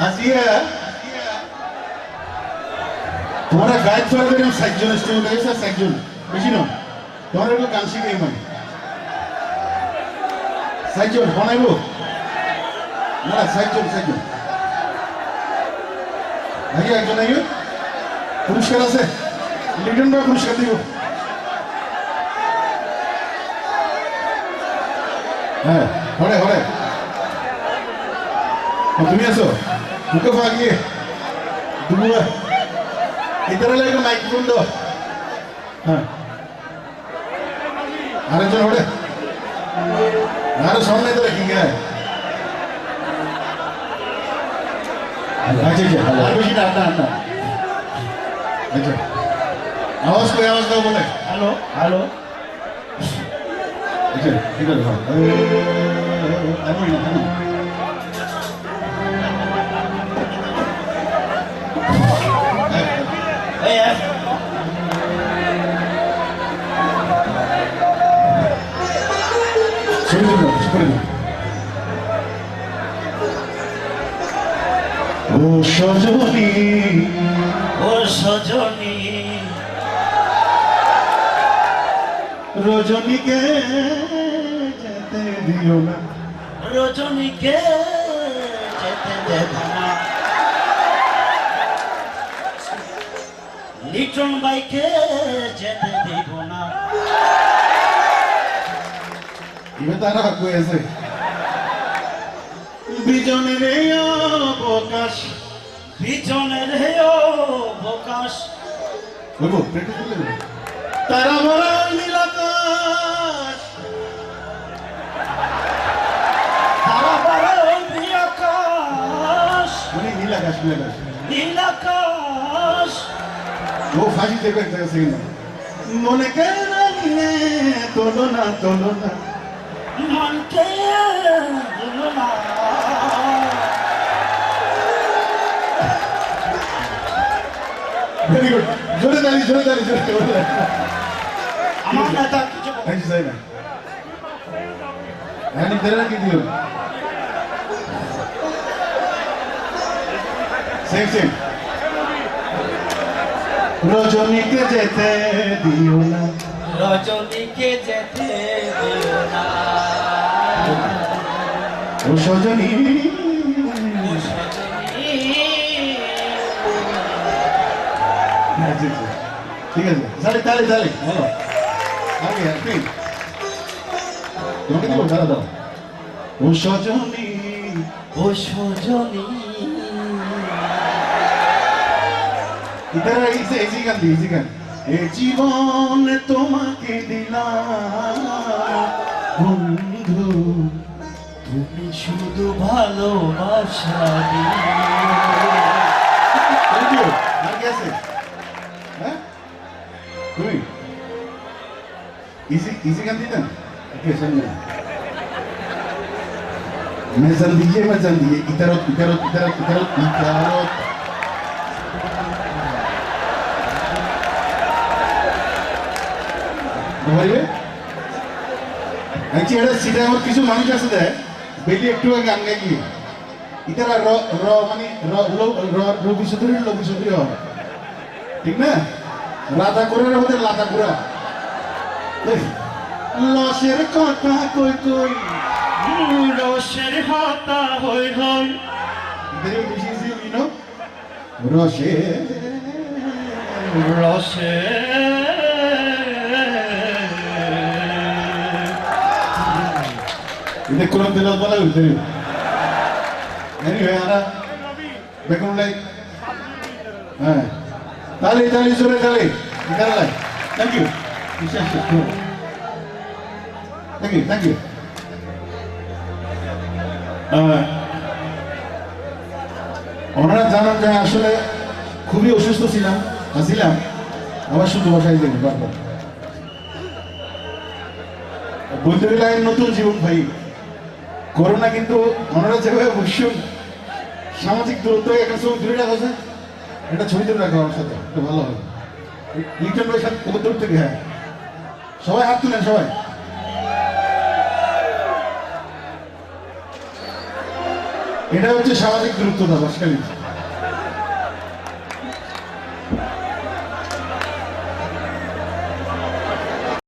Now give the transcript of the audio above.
আসিয়া তোমরা গাইড করে দিলাম সাতজন স্টুডেন্ট আছে সাতজন বেশি না তোমার একটু গান শিখে মানে সাতজন বানাইব না সাতজন সাতজন নাকি একজন নাকি পুরস্কার আছে লিটন ভাই পুরস্কার দিব হ্যাঁ হরে হরে তুমি আছো হ্যাঁ আচ্ছা আচ্ছা আর বেশি না না না আচ্ছা আওয়াজ করে আওয়াজ দাও বলে হ্যালো হ্যালো আচ্ছা ঠিক আছে করে ও সজনী ও সজনী। রজনীকে যেতে দিও না। রজনীকে যেতে দেব না। লিটন বাইকে যেতে তারা কই আছে বিজনের অবকাশ বিজনের হে ও বকাশ বলব প্র্যাকটিস করলে হবে? তারা ভরা নীলাকাশ তারা বাড়ি আকাশ। মানে নীলাকাশ নীলাকাশ নীল আকাশ। ও ফাঁসি দেবে একটা সেকেন্ড মনে কেন তোলো না তোলো না। মনকে দিল না ভেরি গুড জোরে দাঁড়িয়ে জোরে দাঁড়িয়ে জোরে আমার নেতা কিছু। থ্যাংক ইউ সাইনা হ্যাঁ তেরা কি দিও সেম সেম রজনীকে যেতে দিও না রজনীকে যেতে দিও না ও সজনী হ্যাঁ। ঠিক আছে। তাহলে তাহলে তাহলে। বলো আগে আপনি তোমাকে দিব দাঁড়া দাও। ও সজনী ও সজনী ইতারা ইসে ইজি গান ইজি গান। এ জীবন তোমাকে দিলাম। বন্ধু তুমি শুধু ভালোবাসা তুমি হ্যাঁ? দিয়ে মেজান দিয়ে ইতারত ইতারত ইতারত ইতারত ইতারত। বুঝলে আনছি এটা সিধা আমার কিছু মানুষ আছে দে বেলি একটু আগে আঙ্গে গিয়ে ইতারা র র মানে র রবি চৌধুরী লবি চৌধুরী হয় ঠিক না রাধা করে আমাদের লাদা ঘুরা লসের কথা কই কই রসের হাতা হই হই রসে রসে দিনত বলা হইতে এনিওয়ে আরা বেগুন লাই হ্যাঁ তালি তালি জোরে তালি এখানে লাই থ্যাংক ইউ বিশেষ থ্যাংক ইউ থ্যাংক ইউ ওনারা জানান যে আসলে খুবই অসুস্থ ছিলাম ছিলাম আবার শুধু বসাই দেবে বারবার লাইন নতুন জীবন ভাই করোনা কিন্তু ওনারা যেভাবে সামাজিক দূরত্ব একটা ছবি দূরে রাখা আছে। একটা ছবি তুলে রাখা আমার সাথে, একটু ভালো হবে। লিটন ভাই সাথে কত দূর থেকে হ্যাঁ। সবাই হাত তুলেন, সবাই। এটা হচ্ছে সামাজিক দূরত্ব দাবাসকারী